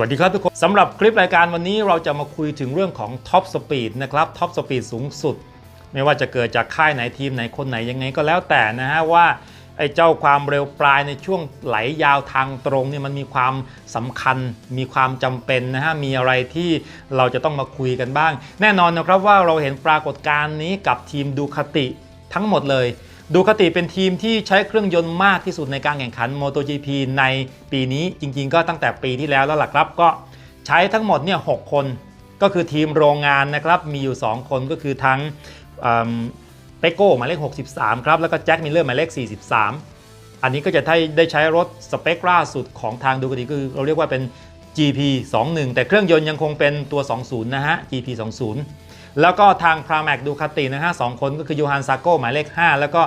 สวัสดีครับทุกคนสำหรับคลิปรายการวันนี้เราจะมาคุยถึงเรื่องของท็อปสปีดนะครับท็อปสปีดสูงสุด ไม่ว่าจะเกิดจากค่ายไหนทีมไหนคนไหนยังไงก็แล้วแต่นะฮะว่าไอ้เจ้าความเร็วปลายในช่วงไหลยาวทางตรงเนี่ยมันมีความสำคัญ มีความจำเป็นนะฮะมีอะไรที่เราจะต้องมาคุยกันบ้าง แน่นอนนะครับว่าเราเห็นปรากฏการณ์นี้กับทีมดูคติทั้งหมดเลย ดูคติเป็นทีมที่ใช้เครื่องยนต์มากที่สุดในการแข่งขัน MotoGP ในปีนี้จริงๆ ก็ตั้งแต่ปีที่แล้วแล้วหล่ะครับ ก็ใช้ทั้งหมดเนี่ยหคน ก็คือทีมโรงงานนะครับ มีอยู่ 2 คนก็คือทั้งเปโก้หมายเลข 63 ครับ แล้วก็แจ็คมิลเลอร์หมายเลข 43 อันนี้ก็จะได้ได้ใช้รถสเปคล่าสุดของทางดูคติคือเราเรียกว่าเป็น GP 21แต่เครื่องยนต์ยังคงเป็นตัว 20 นะฮะ GP 20 แล้วก็ทางพราแมกดูคาตินะฮะสองคนก็คือยูฮันซาโกหมายเลข 5 แล้วก็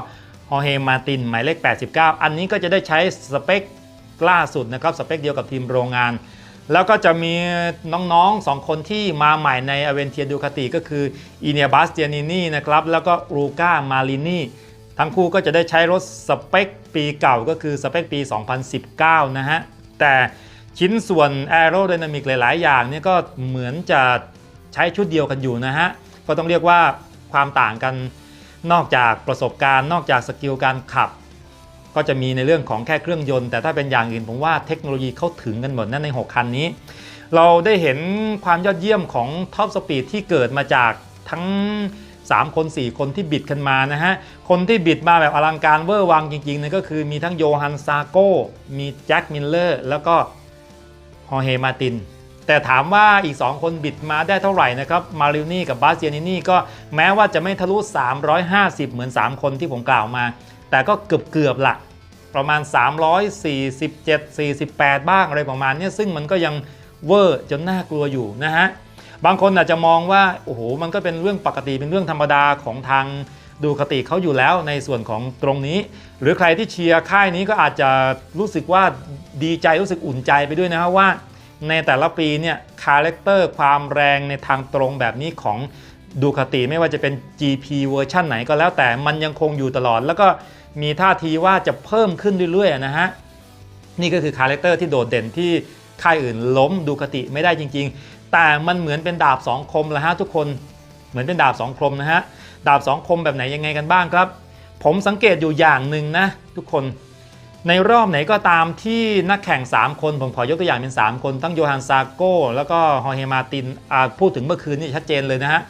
ฮอเฮมาตินหมายเลข 89 อันนี้ก็จะได้ใช้สเปคล่าสุดนะครับสเปคเดียวกับทีมโรงงาน แล้วก็จะมีน้องๆ 2 คนที่มาใหม่ในอเวนเทียดูคาติก็คืออีเนียบาสเตียนินีนะครับแล้วก็รูก้ามาลินีทั้งคู่ก็จะได้ใช้รถสเปคปีเก่าก็คือสเปคปี 2019 นะฮะ แต่ชิ้นส่วนแอโร d y นามิกหลาย ๆ อย่างเนี่ยก็เหมือนจะ ใช้ชุดเดียวกันอยู่นะฮะ ก็ต้องเรียกว่าความต่างกันนอกจากประสบการณ์ นอกจากสกิลการขับ ก็จะมีในเรื่องของแค่เครื่องยนต์ แต่ถ้าเป็นอย่างอื่นผมว่าเทคโนโลยีเข้าถึงกันหมดนั่นใน 6 คันนี้ เราได้เห็นความยอดเยี่ยมของท็อปสปีดที่เกิดมาจากทั้ง 3 คน 4 คนที่บิดกันมานะฮะ คนที่บิดมาแบบอลังการเวอร์วังจริงๆนั่นก็คือมีทั้งโยฮันซาโกมีแจ็คมิลเลอร์ แล้วก็ฮอเฮมาติน แต่ถามว่าอีก 2 คนบิดมาได้เท่าไหร่นะครับ มารินี่กับบาสเซียนินี่ก็แม้ว่าจะไม่ทะลุ 350 เหมือน 3 คนที่ผมกล่าวมา แต่ก็เกือบเกือบๆละประมาณ 347 48 บ้างอะไรประมาณนี้ซึ่งมันก็ยังเวอร์จนน่ากลัวอยู่นะฮะ บางคนอาจจะมองว่า โอ้โห มันก็เป็นเรื่องปกติเป็นเรื่องธรรมดาของทางดูคติเขาอยู่แล้วในส่วนของตรงนี้ หรือใครที่เชียร์ค่ายนี้ก็อาจจะรู้สึกว่าดีใจรู้สึกอุ่นใจไปด้วยนะครับว่า ในแต่ละปีเนี่ยคาแรคเตอร์ความแรงในทางตรงแบบนี้ของดูคติไม่ว่าจะเป็น GP เวอร์ชันไหนก็แล้วแต่มันยังคงอยู่ตลอด แล้วก็มีท่าทีว่าจะเพิ่มขึ้นเรื่อยๆนะฮะ นี่ก็คือคาแรคเตอร์ที่โดดเด่นที่ค่ายอื่นล้มดูคติไม่ได้จริง ๆ แต่มันเหมือนเป็นดาบสองคมละฮะทุกคนเหมือนเป็นดาบสองคมนะฮะดาบสองคมแบบไหนยังไงกันบ้างครับ ผมสังเกตอยู่อย่างหนึ่งนะทุกคน ในรอบไหนก็ตามที่นักแข่ง 3 คน ผมขอยกตัวอย่างเป็น 3 คน ทั้งโยฮันซาโก้ แล้วก็ฮอเฮมาตินพูดถึงเมื่อคืนนี่ชัดเจนเลยนะฮะ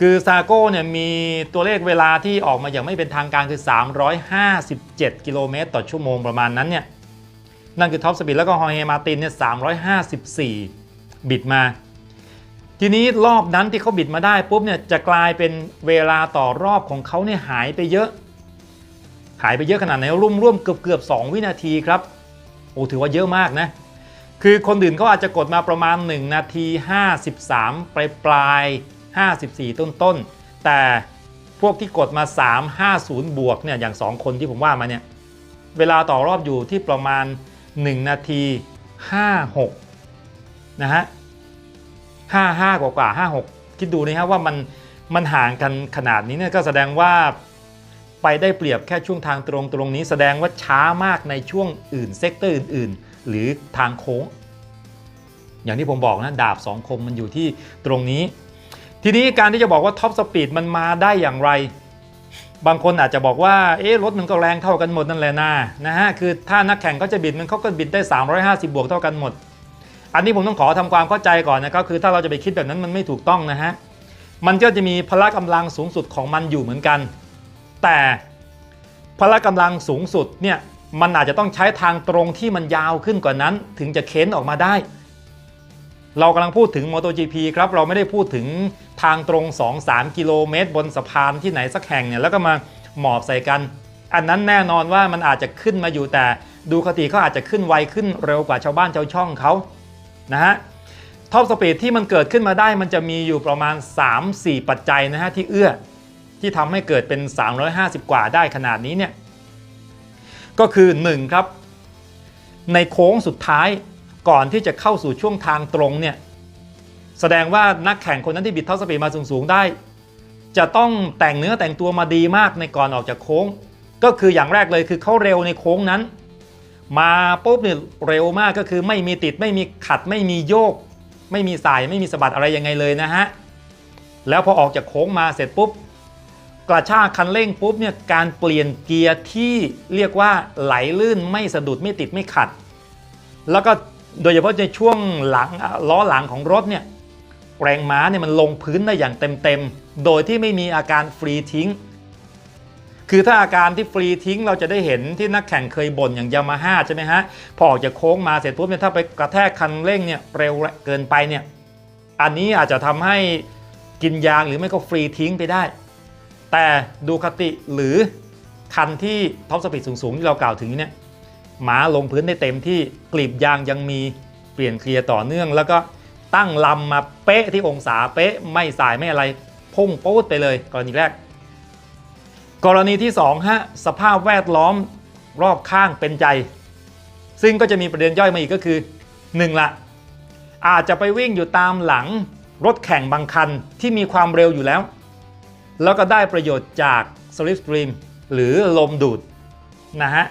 คือซาโก้เนี่ยมีตัวเลขเวลาที่ออกมาอย่างไม่เป็นทางการคือ 357 กิโลเมตรต่อชั่วโมงประมาณนั้นเนี่ย นั่นคือท็อปสปีดแล้วก็ฮอเฮมาตินเนี่ย 354 บิดมา ทีนี้รอบนั้นที่เขาบิดมาได้ปุ๊บเนี่ยจะกลายเป็นเวลาต่อรอบของเขาเนี่ยหายไปเยอะ หายไปเยอะขนาดไหนร่วมร่วมเกือบเกือบ2วินาทีครับโอ้ถือว่าเยอะมากนะคือคนอื่นเขาอาจจะกดมาประมาณ 1 นาที 53 ปลายปลาย 54 ต้นต้นแต่พวกที่กดมา 350 บวกเนี่ยอย่าง 2 คนที่ผมว่ามาเนี่ยเวลาต่อรอบอยู่ที่ประมาณ 1 นาที 56 นะฮะ 55 กว่ากว่า 56 คิดดูนะครับว่ามันมันห่างกันขนาดนี้เนี่ยก็แสดงว่า ไปได้เปรียบแค่ช่วงทางตรงตรงนี้แสดงว่าช้ามากในช่วงอื่นเซกเตอร์อื่น ๆ หรือทางโค้ง อย่างที่ผมบอกนะ ดาบสองคมมันอยู่ที่ตรงนี้ ทีนี้การที่จะบอกว่าท็อปสปีดมันมาได้อย่างไร บางคนอาจจะบอกว่า เอ๊ะรถมันก็แรงเท่ากันหมดนั่นแหละนะนะฮะคือถ้านักแข่งก็จะบิดมันเขาก็บิดได้ 350 บวกเท่ากันหมด อันนี้ผมต้องขอทำความเข้าใจก่อนนะครับคือถ้าเราจะไปคิดแบบนั้นมันไม่ถูกต้องนะฮะมันก็จะมีพละกำลังสูงสุดของมันอยู่เหมือนกัน แต่พละกำลังสูงสุดเนี่ยมันอาจจะต้องใช้ทางตรงที่มันยาวขึ้นกว่านั้น ถึงจะเค้นออกมาได้ เรากำลังพูดถึง MotoGP ครับเราไม่ได้พูดถึงทางตรง 2-3 กิโลเมตร บนสะพานที่ไหนสักแห่งเนี่ยแล้วก็มาหมอบใส่กัน อันนั้นแน่นอนว่ามันอาจจะขึ้นมาอยู่แต่ดูคติเขาอาจจะขึ้นไวขึ้นเร็วกว่าชาวบ้านชาวช่องเขานะฮะท็อปสปีดที่มันเกิดขึ้นมาได้มันจะมีอยู่ประมาณ 3-4 ปัจจัยนะฮะที่เอื้อ ที่ทำให้เกิดเป็น 350 กว่าได้ขนาดนี้เนี่ยก็คือ 1 ครับ ในโค้งสุดท้ายก่อนที่จะเข้าสู่ช่วงทางตรงเนี่ยแสดงว่านักแข่งคนนั้นที่บิดเท่าสปีดมาสูงๆได้ จะต้องแต่งเนื้อแต่งตัวมาดีมากในก่อนออกจากโค้ง ก็คืออย่างแรกเลยคือเขาเร็วในโค้งนั้น มาปุ๊บเนี่ยเร็วมากก็คือไม่มีติดไม่มีขัดไม่มีโยก ไม่มีสายไม่มีสะบัดอะไรยังไงเลยนะฮะแล้วพอออกจากโค้งมาเสร็จปุ๊บ กระชากคันเร่งปุ๊บเนี่ยการเปลี่ยนเกียร์ที่เรียกว่าไหลลื่นไม่สะดุดไม่ติดไม่ขัด แล้วก็โดยเฉพาะในช่วงหลังล้อหลังของรถเนี่ยแรงม้าเนี่ยมันลงพื้นได้อย่างเต็มๆ โดยที่ไม่มีอาการฟรีทิ้ง คือถ้าอาการที่ฟรีทิ้งเราจะได้เห็นที่นักแข่งเคยบ่นอย่างยามาฮ่าใช่ไหมฮะ พอออกจากโค้งมาเสร็จปุ๊บเนี่ยถ้าไปกระแทกคันเร่งเนี่ยเร็วเกินไปเนี่ย อันนี้อาจจะทำให้กินยางหรือไม่ก็ฟรีทิ้งไปได้ แต่ดูคติหรือคันที่ท็อปสปีดสูงๆ ที่เรากล่าวถึงเนี่ยหมาลงพื้นได้เต็มที่กลีบยางยังมีเปลี่ยนเคลียร์ต่อเนื่อง แล้วก็ตั้งลำมาเป๊ะที่องศาเป๊ะไม่สายไม่อะไรพุ่งโป๊ดไปเลยกรณีแรก กรณีที่2ฮะสภาพแวดล้อมรอบข้างเป็นใจ ซึ่งก็จะมีประเด็นย่อยมาอีกก็คือ 1 ละอาจจะไปวิ่งอยู่ตามหลังรถแข่งบางคันที่มีความเร็วอยู่แล้ว แล้วก็ได้ประโยชน์จาก Slipstream หรือลมดูดนะฮะ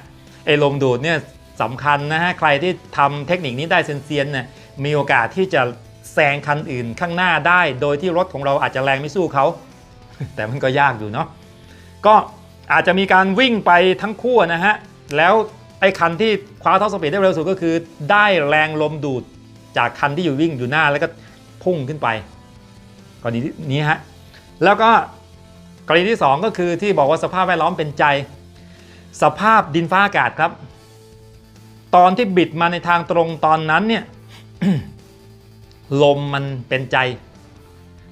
ไอ้ลมดูดเนี่ยสำคัญนะฮะ ใครที่ทำเทคนิคนี้ได้เซียนๆเนี่ยมีโอกาสที่จะแซงคันอื่นข้างหน้าได้ โดยที่รถของเราอาจจะแรงไม่สู้เขา แต่มันก็ยากอยู่เนาะก็อาจจะมีการวิ่งไปทั้งคู่นะฮะ แล้วไอ้คันที่คว้าท็อปสปีดได้เร็วสุดก็คือ ได้แรงลมดูดจากคันที่อยู่วิ่งอยู่หน้าแล้วก็พุ่งขึ้นไปกรณีนี้ฮะแล้วก็ กรณีที่ 2 ก็คือที่บอกว่าสภาพแวดล้อมเป็นใจ สภาพดินฟ้าอากาศครับ ตอนที่บิดมาในทางตรงตอนนั้นเนี่ยลมมันเป็นใจ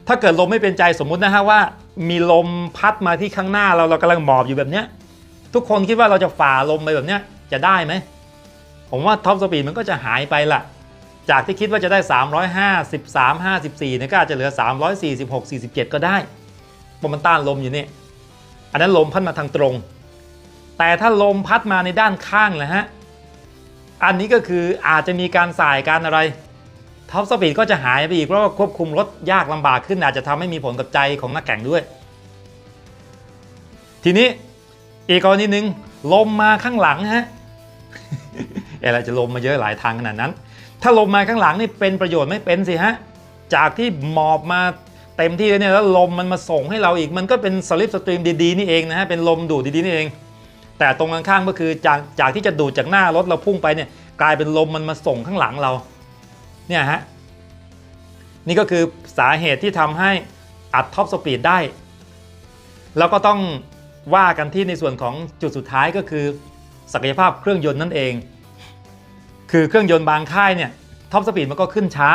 ถ้าเกิดลมไม่เป็นใจสมมุตินะฮะว่า มีลมพัดมาที่ข้างหน้าเราเรากำลังหมอบอยู่แบบเนี้ย ทุกคนคิดว่าเราจะฝ่าลมไปแบบเนี้ยจะได้ไหมผมว่าท็อปสปีดมันก็จะหายไปละจากที่คิดว่าจะได้ 353 54เนี่ยก็อาจจะเหลือ 346 47 ก็ได้ เพราะมันต้านลมอยู่นี่ อันนั้นลมพัดมาทางตรง แต่ถ้าลมพัดมาในด้านข้างนะฮะ อันนี้ก็คืออาจจะมีการสายการอะไรท็อปสปีดก็จะหายไปอีกเพราะว่าควบคุมรถยากลำบากขึ้นอาจจะทำให้มีผลกับใจของนักแข่งด้วย ทีนี้อีกกรณีหนึ่งลมมาข้างหลังฮะอะไรจะลมมาเยอะหลายทางขนาดนั้น ถ้าลมมาข้างหลังนี่เป็นประโยชน์ไม่เป็นสิฮะ จากที่หมอบมา เต็มที่แล้วเนี่ยแล้วลมมันมาส่งให้เราอีกมันก็เป็นสลิปสตรีมดีๆนี่เองนะฮะเป็นลมดูดดีๆนี่เอง แต่ตรงข้างๆก็คือจากจากที่จะดูดจากหน้ารถเราพุ่งไปเนี่ยกลายเป็นลมมันมาส่งข้างหลังเราเนี่ยฮะนี่ก็คือสาเหตุที่ทำให้อัดท็อปสปีดได้ แล้วก็ต้องว่ากันที่ในส่วนของจุดสุดท้ายก็คือ ศักยภาพเครื่องยนต์นั่นเอง คือเครื่องยนต์บางค่ายเนี่ยท็อปสปีดมันก็ขึ้นช้า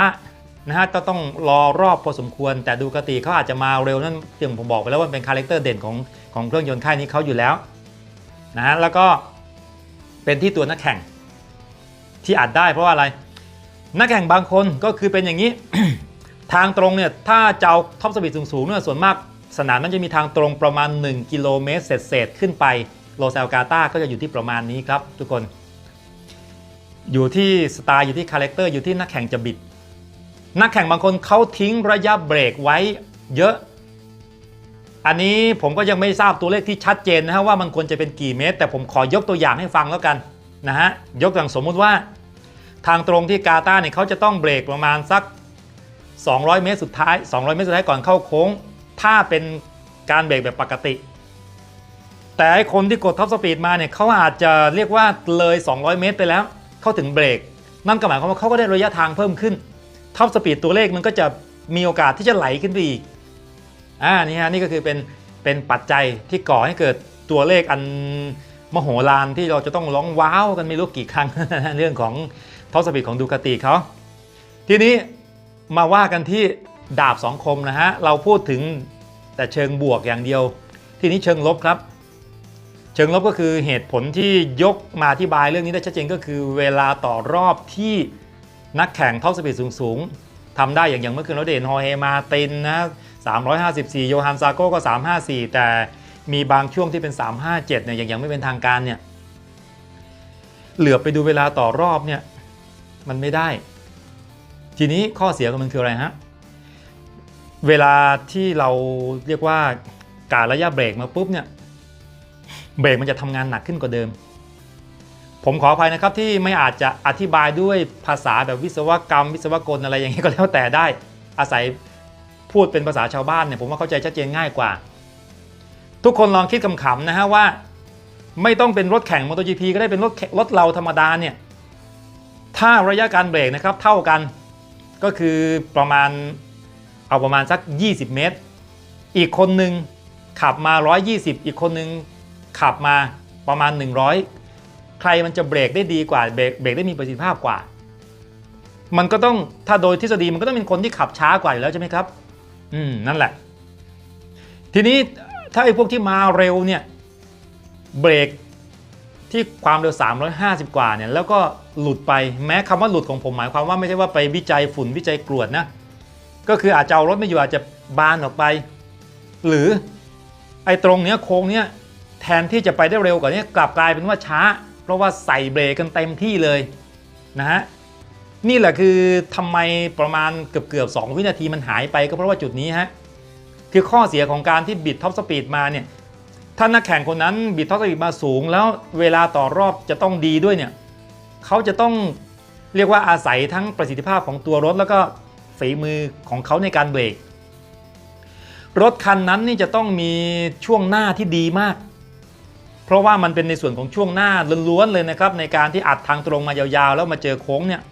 นะฮะก็ต้องรอรอบพอสมควร แต่ดูกติเขาอาจจะมาเร็วนั่นอย่างผมบอกไปแล้วว่าเป็นคาแรคเตอร์เด่นของของเครื่องยนต์ค่ายนี้เขาอยู่แล้วนะฮะแล้วก็เป็นที่ตัวนักแข่งที่อัดได้เพราะว่าอะไร นักแข่งบางคนก็คือเป็นอย่างนี้ ทางตรงเนี่ยถ้าจะเอาท็อปสปีดสูงๆเนี่ยส่วนมากสนามนั้นจะมีทางตรงประมาณ 1 กิโลเมตรเศษๆขึ้นไปโลเซลกาตาก็จะอยู่ที่ประมาณนี้ครับ ทุกคน อยู่ที่สไตล์อยู่ที่คาแรคเตอร์อยู่ที่นักแข่งจะบิด นักแข่งบางคนเขาทิ้งระยะเบรกไว้เยอะ อันนี้ผมก็ยังไม่ทราบตัวเลขที่ชัดเจนนะฮะว่ามันควรจะเป็นกี่เมตร แต่ผมขอยกตัวอย่างให้ฟังแล้วกันนะฮะยกอย่างสมมุติว่า ทางตรงที่กาตาร์เนี่ยเขาจะต้องเบรกประมาณสัก 200 เมตรสุดท้าย 200 เมตรสุดท้ายก่อนเข้าโค้ง ถ้าเป็นการเบรกแบบปกติ แต่ไอคนที่กดท็อปสปีดมาเนี่ยเขาอาจจะเรียกว่าเลย 200 เมตรไปแล้ว เข้าถึงเบรก นั่นก็หมายความว่าเขาก็ได้ระยะทางเพิ่มขึ้น ท็อปสปีดตัวเลขมันก็จะมีโอกาสที่จะไหลขึ้นไปอีกอ่านี่ฮะนี่ก็คือเป็นเป็นปัจจัยที่ก่อให้เกิดตัวเลขอันมโหฬารที่เราจะต้องร้องว้าวกันไม่รู้กี่ครั้ง เรื่องของท็อปสปีดของดูคาติเขาทีนี้มาว่ากันที่ดาบสองคมนะฮะเราพูดถึงแต่เชิงบวกอย่างเดียว ทีนี้เชิงลบครับ เชิงลบก็คือเหตุผลที่ยกมาอธิบายเรื่องนี้ได้ชัดเจนก็คือเวลาต่อรอบที่ นักแข่งท็อปสปีดสูงๆทำได้อย่างอย่างเมื่อคืนเราได้เห็นฮอเฮมาตินนะ354 โยฮันซาโก้ก็ 354 แต่มีบางช่วงที่เป็น 357เนี่ยอย่างยังไม่เป็นทางการเนี่ยเหลือไปดูเวลาต่อรอบเนี่ยมันไม่ได้ ทีนี้ข้อเสียของมันคืออะไรฮะ เวลาที่เราเรียกว่าการระยะเบรกมาปุ๊บเนี่ยเบรกมันจะทำงานหนักขึ้นกว่าเดิม ผมขออภัยนะครับที่ไม่อาจจะอธิบายด้วยภาษาแบบวิศวกรรม วิศวกลอะไรอย่างนี้ก็แล้วแต่ได้ อาศัยพูดเป็นภาษาชาวบ้านเนี่ยผมว่าเข้าใจชัดเจนง่ายกว่า ทุกคนลองคิดขำๆนะฮะว่า ไม่ต้องเป็นรถแข่ง MotoGP ก็ได้เป็นรถรถเราธรรมดาเนี่ยถ้าระยะการเบรกนะครับเท่ากันก็คือประมาณเอาประมาณสัก 20 เมตร อีกคนหนึ่งขับมา 120 อีกคนหนึ่งขับมาประมาณ100 ใครมันจะเบรกได้ดีกว่าเบรกเบรกได้มีประสิทธิภาพกว่า มันก็ต้องถ้าโดยทฤษฎีมันก็ต้องเป็นคนที่ขับช้ากว่าอยู่แล้วใช่ไหมครับ อืมนั่นแหละ ทีนี้ถ้าไอ้พวกที่มาเร็วเนี่ยเบรกที่ความเร็ว 350 กว่าเนี่ยแล้วก็หลุดไปแม้คำว่าหลุดของผมหมายความว่าไม่ใช่ว่าไปวิจัยฝุ่นวิจัยกรวดนะก็คืออาจจะเอารถไม่อยู่อาจจะบานออกไป หรือไอ้ตรงเนี้ยโค้งเนี้ยแทนที่จะไปได้เร็วกว่านี้กลับกลายเป็นว่าช้า เพราะว่าใส่เบรกกันเต็มที่เลยนะฮะนี่แหละคือทำไมประมาณเกือบเกือบสวินาทีมันหายไปก็เพราะว่าจุดนี้ฮะคือข้อเสียของการที่บิดท็อปสปีดมาเนี่ยถ้านักแข่งคนนั้นบิดท็อปสปีดมาสูง แล้วเวลาต่อรอบจะต้องดีด้วยเนี่ยเขาจะต้องเรียกว่าอาศัยทั้งประสิทธิภาพของตัวรถ แล้วก็ฝีมือของเขาในการเบรกรถคันนั้นนี่จะต้องมีช่วงหน้าที่ดีมาก เพราะว่ามันเป็นในส่วนของช่วงหน้าล้วนๆเลยนะครับในการที่อัดทางตรงมายาวๆ แล้วมาเจอโค้งเนี่ย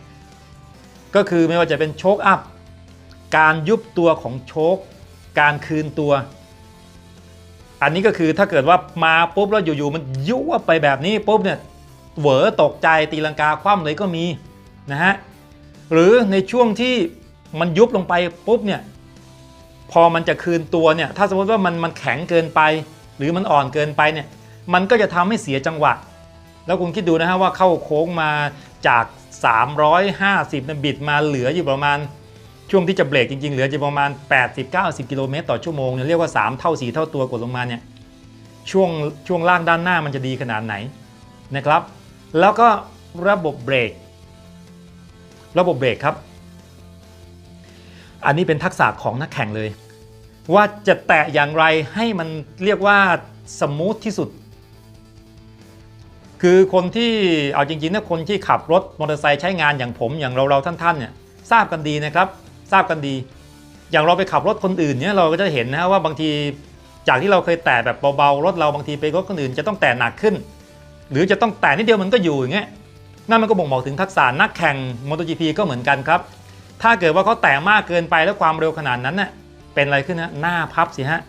ก็คือไม่ว่าจะเป็นโชคอัพการยุบตัวของโชคการคืนตัว อันนี้ก็คือถ้าเกิดว่ามาปุ๊บแล้วอยู่ๆมันยุบไปแบบนี้ปุ๊บเนี่ยเหวอตกใจตีลังกาคว่ำเลยก็มีนะฮะหรือในช่วงที่มันยุบลงไปปุ๊บเนี่ยพอมันจะคืนตัวเนี่ยถ้าสมมติว่ามันมันแข็งเกินไป หรือมันอ่อนเกินไปเนี่ย มันก็จะทำให้เสียจังหวะ แล้วคุณคิดดูนะฮะว่าเข้าโค้งมาจาก 350นะบิดมาเหลืออยู่ประมาณช่วงที่จะเบรกจริงๆ เหลือจะประมาณ 80-90 กิโลเมตรต่อชั่วโมงเนี่ยเรียกว่า 3 เท่า 4 เท่าตัวกดลงมาเนี่ยช่วงช่วงล่างด้านหน้ามันจะดีขนาดไหนนะครับ แล้วก็ระบบเบรก ระบบเบรกครับ อันนี้เป็นทักษะของนักแข่งเลย ว่าจะแตะอย่างไรให้มันเรียกว่าสมูทที่สุด คือคนที่เอาจริงๆนะคนที่ขับรถมอเตอร์ไซค์ใช้งานอย่างผมอย่างเราเราท่านๆเนี่ยทราบกันดีนะครับทราบกันดี อย่างเราไปขับรถคนอื่นเนี่ยเราก็จะเห็นนะว่าบางทีจากที่เราเคยแตะแบบเบาๆรถเราบางทีไปรถคนอื่นจะต้องแตะหนักขึ้น หรือจะต้องแตะนิดเดียวมันก็อยู่อย่างเงี้ยนั่นมันก็บ่งบอกถึงทักษะนักแข่ง MotoGP ก็เหมือนกันครับ ถ้าเกิดว่าเขาแตะมากเกินไปแล้วความเร็วขนาดนั้นน่ะเป็นอะไรขึ้นนะหน้าพับสิฮะ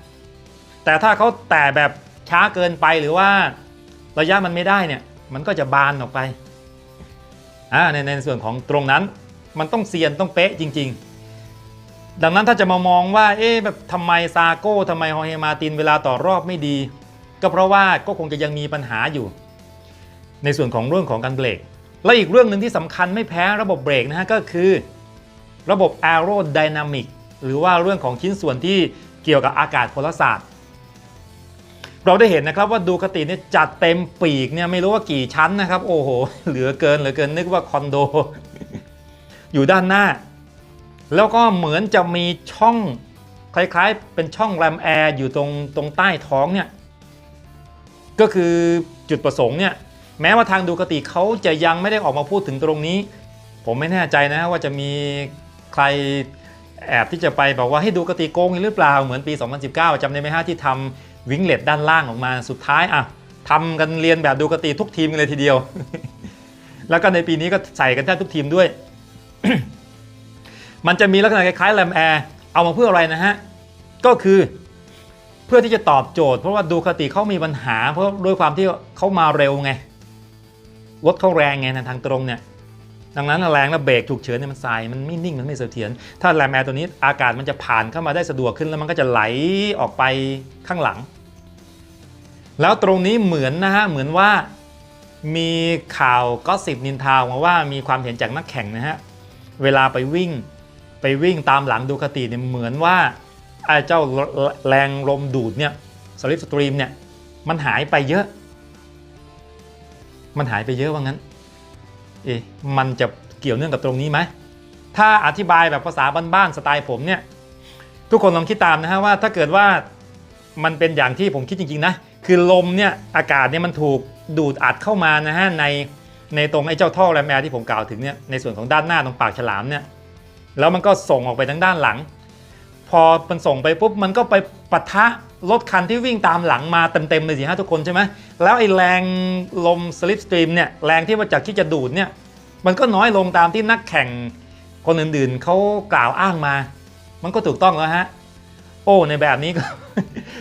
แต่ถ้าเขาแตะแบบช้าเกินไปหรือว่า ระยะมันไม่ได้เนี่ยมันก็จะบานออกไปอ่าในในส่วนของตรงนั้นมันต้องเซียนต้องเป๊ะจริง ๆ ดังนั้นถ้าจะมามองว่าเอ๊ะแบบทำไมซาโก้ทำไมฮอเฮมาตินเวลาต่อรอบไม่ดี ก็เพราะว่าก็คงจะยังมีปัญหาอยู่ ในส่วนของเรื่องของการเบรกและอีกเรื่องหนึ่งที่สำคัญไม่แพ้ระบบเบรกนะฮะก็คือ ระบบ aerodynamic หรือว่าเรื่องของชิ้นส่วนที่เกี่ยวกับอากาศพลศาสตร์ เราได้เห็นนะครับว่าดูคติเนี่ยจัดเต็มปีกเนี่ยไม่รู้ว่ากี่ชั้นนะครับ โอ้โห เหลือเกินเหลือเกินนึกว่าคอนโด อยู่ด้านหน้า แล้วก็เหมือนจะมีช่องคล้ายๆ เป็นช่องแรมแอร์อยู่ตรงตรงใต้ท้องเนี่ยก็คือจุดประสงค์เนี่ยแม้ว่าทางดูคติเขาจะยังไม่ได้ออกมาพูดถึงตรงนี้ ผมไม่แน่ใจนะว่าจะมีใครแอบที่จะไปบอกว่าให้ดูกติโกงอีกหรือเปล่าเหมือนปี 2019จำได้ไหมฮะที่ทำ วิงเลตด้านล่างออกมาสุดท้ายอะทำกันเรียนแบบดูกติทุกทีมกันเลยทีเดียว แล้วก็ในปีนี้ก็ใส่กันแทบทุกทีมด้วย มันจะมีลักษณะคล้ายๆแรมแอร์เอามาเพื่ออะไรนะฮะ ก็คือเพื่อที่จะตอบโจทย์ เพราะว่าดูคติเขามีปัญหา เพราะด้วยความที่เขามาเร็วไงรถเขาแรงไงในทางตรงเนี่ยดังนั้นแรงแล้วเบรกฉุกเฉินเนี่ยมันสายมันไม่นิ่งมันไม่เสถียรถ้าแรมแอร์ตัวนี้อากาศมันจะผ่านเข้ามาได้สะดวกขึ้นแล้วมันก็จะไหลออกไปข้างหลัง แล้วตรงนี้เหมือนนะฮะ เหมือนว่ามีข่าวก็สิบนินทาวมาว่ามีความเห็นจากนักแข่งนะฮะ เวลาไปวิ่งไปวิ่งตามหลังดูคติเนี่ยเหมือนว่าไอ้เจ้าแรงลมดูดเนี่ยสลิปสตรีมเนี่ยมันหายไปเยอะ มันหายไปเยอะว่างั้น เอ๊ะมันจะเกี่ยวเนื่องกับตรงนี้ไหม ถ้าอธิบายแบบภาษาบ้านๆสไตล์ผมเนี่ย ทุกคนลองคิดตามนะฮะว่าถ้าเกิดว่ามันเป็นอย่างที่ผมคิดจริงๆนะ คือลมเนี่ยอากาศเนี่ยมันถูกดูดอัดเข้ามานะฮะในในตรงไอ้เจ้าท่อแรมแอร์ที่ผมกล่าวถึงเนี่ยในส่วนของด้านหน้าตรงปากฉลามเนี่ยแล้วมันก็ส่งออกไปทางด้านหลัง พอมันส่งไปปุ๊บมันก็ไปปะทะรถคันที่วิ่งตามหลังมาเต็มๆเลยสิฮะทุกคนใช่ไหมแล้วไอ้แรงลมสลิปสตรีมเนี่ยแรงที่มาจากที่จะดูดเนี่ยมันก็น้อยลงตามที่นักแข่งคนอื่นๆเขากล่าวอ้างมา มันก็ถูกต้องแล้วฮะ โอ้ในแบบนี้ก็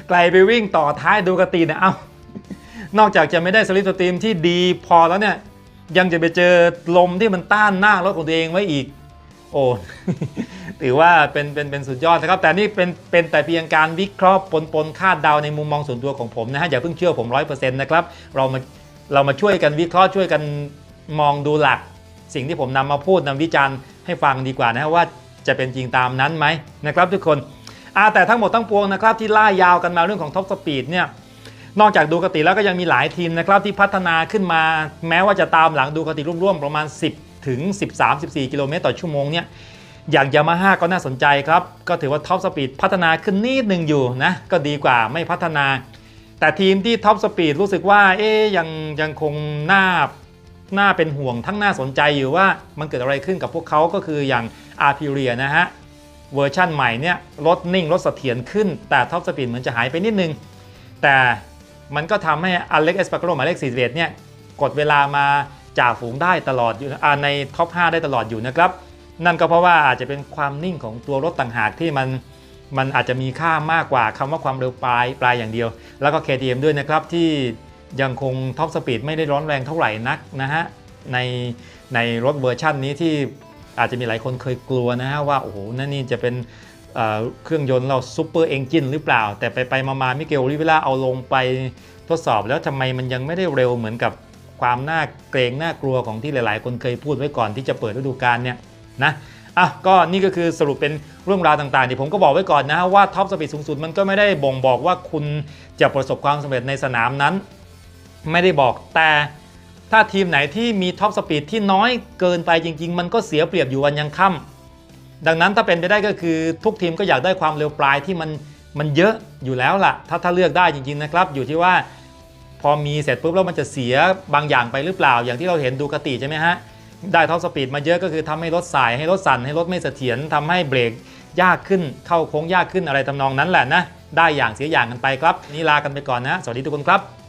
ไกลไปวิ่งต่อท้ายดูกตินะเอ้านอกจากจะไม่ได้สลิปสตรีมที่ดีพอแล้วเนี่ยยังจะไปเจอลมที่มันต้านหน้ารถของตัวเองไว้อีก โอ้ถือว่าเป็นเป็นเป็นสุดยอดนะครับ แต่นี่เป็นเป็นแต่เพียงการวิเคราะห์ปนปนคาดเดาในมุมมองส่วนตัวของผมนะฮะอย่าเพิ่งเชื่อผมร้อยเปอร์เซ็นต์นะครับเรามาเรามาช่วยกันวิเคราะห์ช่วยกันมองดูหลัก สิ่งที่ผมนำมาพูดนำวิจารณ์ให้ฟังดีกว่านะฮะว่าจะเป็นจริงตามนั้นไหมนะครับทุกคน อ่าแต่ทั้งหมดทั้งปวงนะครับที่ล่ายาวกันมาเรื่องของท็อปสปีดเนี่ยนอกจากดูกติแล้วก็ยังมีหลายทีมนะครับที่พัฒนาขึ้นมา แม้ว่าจะตามหลังดูกติร่วมๆประมาณ 10 ถึง 13-14 กิโลเมตรต่อชั่วโมงเนี่ยอย่างยามาฮ่าก็น่าสนใจครับ ก็ถือว่าท็อปสปีดพัฒนาขึ้นนิดหนึ่งอยู่นะก็ดีกว่าไม่พัฒนา แต่ทีมที่ท็อปสปีดรู้สึกว่าเอ๊ยยังยังคงน่าน่าเป็นห่วงทั้งน่าสนใจอยู่ว่ามันเกิดอะไรขึ้นกับพวกเขาก็คืออย่างอาร์พิเรียนะฮะ เวอร์ชั่นใหม่เนี่ยรถนิ่งรถเสถียรขึ้น แต่ท็อปสปีดเหมือนจะหายไปนิดนึง แต่มันก็ทำให้อเล็กเอสปาโกโรหมายเลข41เนี่ยกดเวลามาจ่าฝูงได้ตลอดอยู่ในท็อป 5 ได้ตลอดอยู่นะครับ นั่นก็เพราะว่าอาจจะเป็นความนิ่งของตัวรถต่างหากที่มันมันอาจจะมีค่ามากกว่าคำว่าความเร็วปลายปลายอย่างเดียว แล้วก็ KTM ด้วยนะครับที่ยังคงท็อปสปีดไม่ได้ร้อนแรงเท่าไหร่นักนะฮะในในรถเวอร์ชั่นนี้ที่ อาจจะมีหลายคนเคยกลัวนะฮะว่าโอ้โหนั่นนี่จะเป็นเเครื่องยนต์เราซูเปอร์เอนจินหรือเปล่า แต่ไปไปๆมาๆมิเกลลิเวล่าเอาลงไปทดสอบแล้วทำไมมันยังไม่ได้เร็วเหมือนกับความน่าเกรงน่ากลัวของที่หลายๆ คนเคยพูดไว้ก่อนที่จะเปิดฤดูกาลเนี่ยนะอะก็นี่ก็คือสรุปเป็นเรื่องราวต่างๆที่ผมก็บอกไว้ก่อนนะว่าท็อปสปีดสูงสุดมันก็ไม่ได้บ่งบอกว่าคุณจะประสบความสำเร็จในสนามนั้น ไม่ได้บอกแต่ ถ้าทีมไหนที่มีท็อปสปีดที่น้อยเกินไปจริง ๆ มันก็เสียเปรียบอยู่วันยังค่ำดังนั้นถ้าเป็นไปได้ก็คือทุกทีมก็อยากได้ความเร็วปลายที่มันมันเยอะอยู่แล้วล่ะ ถ้าถ้าเลือกได้จริง ๆนะครับ อยู่ที่ว่า พอมีเสร็จปุ๊บแล้วมันจะเสียบางอย่างไปหรือเปล่า อย่างที่เราเห็นดูกติใช่ไหมฮะได้ท็อปสปีดมาเยอะก็คือทำให้รถสายให้รถสั่นให้รถไม่เสถียรทำให้เบรกยากขึ้นเข้าโค้งยากขึ้นอะไรทำนองนั้นแหละนะได้อย่างเสียอย่างกันไปครับนี่ลากันไปก่อนนะ สวัสดีทุกคนครับ